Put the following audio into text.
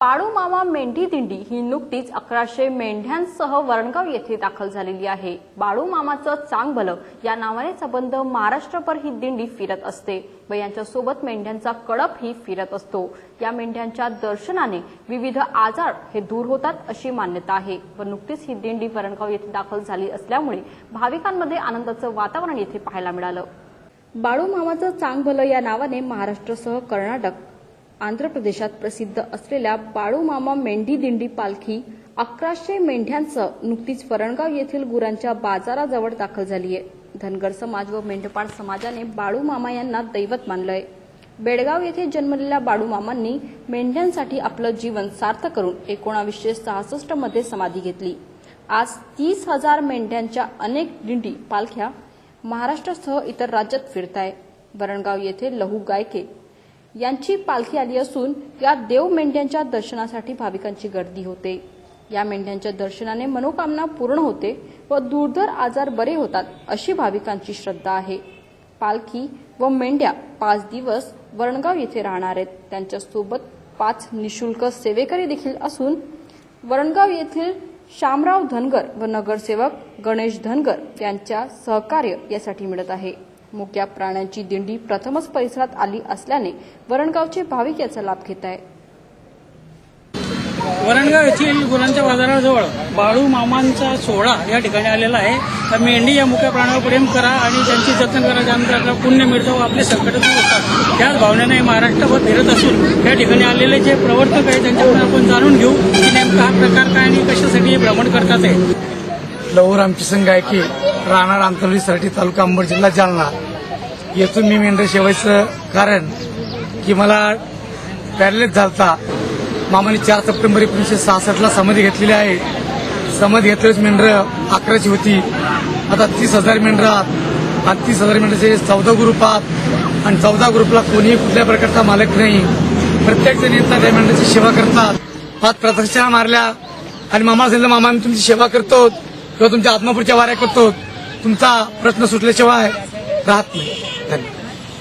पाडू मामा मेंढी दिंडी ही नुकतीच अकराशे मेंढ्यांसह वरणगाव येथे दाखल झालेली आहे. बाळू मामाचं चांगभलं या नावाने संबंध महाराष्ट्रभर ही दिंडी फिरत असते व यांच्यासोबत मेंढ्यांचा कडप ही फिरत असतो. या मेंढ्यांच्या दर्शनाने विविध आजार हे दूर होतात अशी मान्यता आहे व नुकतीच ही दिंडी वरणगाव येथे दाखल झाली असल्यामुळे भाविकांमध्ये आनंदाचं वातावरण येथे पाहायला मिळालं. बाळू मामाचं चांगभलं या नावाने महाराष्ट्रसह कर्नाटक आंध्र प्रदेशात प्रसिद्ध असलेल्या बाळूमामा मेंढी दिंडी पालखी अकराशे मेंढ्यांचं नुकतीच वरणगाव येथील गुरांच्या बाजाराजवळ दाखल झाली आहे. धनगर समाज व मेंढपाळ समाजाने बाळूमामा यांना दैवत मानलंय. बेळगाव येथे जन्मलेल्या बाळूमामांनी मेंढ्यांसाठी आपलं जीवन सार्थ करून एकोणावीसशे सहासष्टमध्ये समाधी घेतली. आज तीस हजार मेंढ्यांच्या अनेक दिंडी पालख्या महाराष्ट्रासह इतर राज्यात फिरत आहे वरणगाव येथे लहू गायके यांची पालखी आली असून या देव मेंढ्यांच्या दर्शनासाठी भाविकांची गर्दी होते. या मेंढ्यांच्या दर्शनाने मनोकामना पूर्ण होते व दुर्धर आजार बरे होतात अशी भाविकांची श्रद्धा आहे. पालखी व मेंढ्या पाच दिवस वरणगाव येथे राहणार आहेत. त्यांच्यासोबत पाच निशुल्क सेवेकरी देखील असून वरणगाव येथील शामराव धनगर व नगरसेवक गणेश धनगर यांच्या सहकार्य यासाठी मिळत आहे. मुक्या प्राण्यांची दिंडी प्रथमच परिसरात आली असल्याने वरणगावचे भाविक याचा लाभ घेत आहे वरणगाव येथील गुरांच्या बाजाराजवळ बाळू मामांचा सोहळा या ठिकाणी आलेला आहे. तर मेंढी या मुख्या प्राण्यावर प्रेम करा आणि त्यांची जतन करा. आपल्याला पुण्य मिळतं व आपले संकट दूर होतात. त्याच भावनेने हे महाराष्ट्रभर फिरत असून या ठिकाणी आलेले जे प्रवर्तक आहे त्यांच्याकडून आपण जाणून घेऊ की नेमका हा प्रकार काय आणि कशासाठी हे भ्रमण करतात आहे लहू रामकिसन गायकी राहणार आंतरवली साठी तालुका अंबड जिल्हा जालना. येथून मी मेंढर शेवायचं कारण की मला पॅरलेस झालता. मामाने चार सप्टेंबर एकोणीसशे सहासष्टला समाधी घेतलेली आहे. समाधी घेतल्याच मेंढर अकराची होती. आता तीस हजार मेंढरात आहात. आणि तीस हजार मेंढरचे चौदा ग्रुप आहात. आणि चौदा ग्रुपला कोणीही कुठल्या प्रकारचा मालक नाही. प्रत्येकजण येतात त्या मेंढराची सेवा करतात. पाच प्रदक्षिणा मारल्या. आणि मामा सांगितलं मामा आम्ही तुमची सेवा करतो. किंवा तुमच्या आत्मापूरच्या वाऱ्या करतो. तुमचा प्रश्न सुटल्याशिवाय राहत नाही. धन्यवाद.